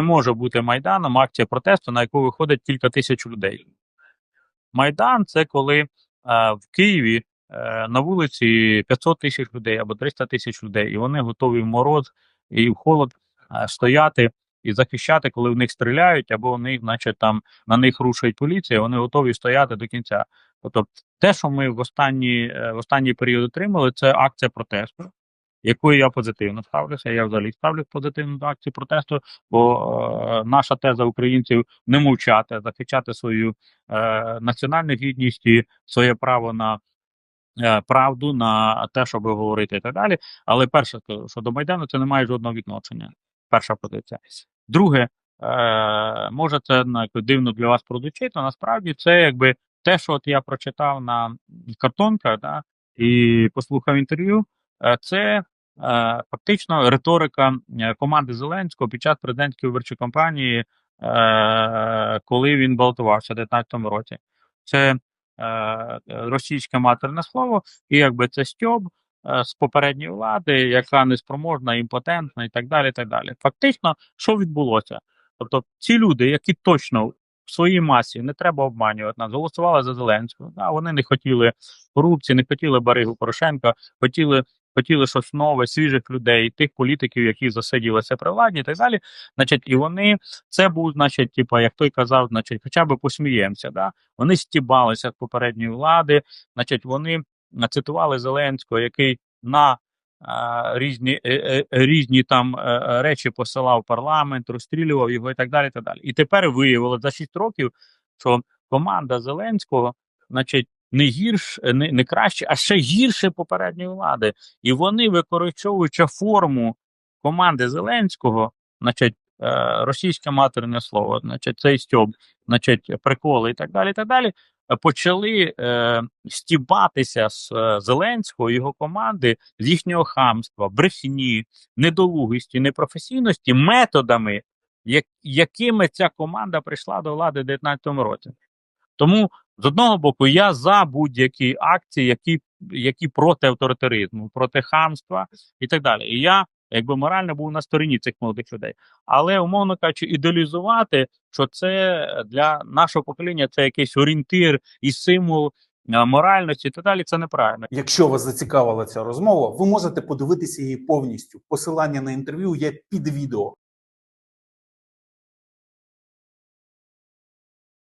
Не може бути майданом акція протесту, на яку виходить кілька тисяч людей. Майдан це коли е, в Києві е, на вулиці 500 тисяч людей або 300 тисяч людей, і вони готові в мороз і в холод е, стояти і захищати, коли в них стріляють, або вони, значить, там на них рушить поліція, вони готові стояти до кінця. Тобто, те, що ми в останній, е, в останній період отримали, це акція протесту, якою я позитивно ставлюся. Я взагалі ставлюсь позитивно до акції протесту, бо е, наша теза українців не мовчати, захищати свою е, національну гідність і своє право на е, правду, на те, щоб говорити і так далі. Але перше, що до Майдану це не має жодного відношення. Перша позиція. Друге, е, може, це дивно для вас прозвучить, але насправді це якби те, що от я прочитав на картонках, да, і послухав інтерв'ю, е, це фактично риторика е, команди Зеленського під час президентської виборчої кампанії, е, коли він балотувався в 2019 році. Це е, російське матерне слово, і якби це стьоб е, з попередньої влади, яка неспроможна, імпотентна і так далі. так далі. Фактично, що відбулося? Тобто, ці люди, які точно в своїй масі не треба обманювати нас, голосували за Зеленського. Да, вони не хотіли корупції, не хотіли Баригу Порошенка, хотіли. Хотіли щось нове, свіжих людей, тих політиків, які засиділися при владі, так далі. Значить, і вони це був, значить, типа, як той казав, значить, хоча б посміємося. Да? Вони стібалися з попередньої влади, значить, вони е, цитували Зеленського, який на а, різні, е, е, різні там е, е, речі посилав парламент, розстрілював його і так далі. І, так далі. і тепер виявилося за 6 років, що команда Зеленського, значить, не гірш, не, не краще, а ще гірше попередньої влади. І вони, використовуючи форму команди Зеленського, значить, е, російське матерне слово, значить, цей стьоб, значить, приколи і так далі. і так далі, почали е, стібатися з е, Зеленського його команди з їхнього хамства, брехні, недолугості, непрофесійності методами, як, якими ця команда прийшла до влади в 2019 році. Тому з одного боку, я за будь-які акції, які, які проти авторитаризму, проти хамства і так далі. І я якби морально був на стороні цих молодих людей. Але умовно кажучи, ідеалізувати, що це для нашого покоління це якийсь орієнтир і символ моральності і так далі, це неправильно. Якщо вас зацікавила ця розмова, ви можете подивитися її повністю. Посилання на інтерв'ю є під відео.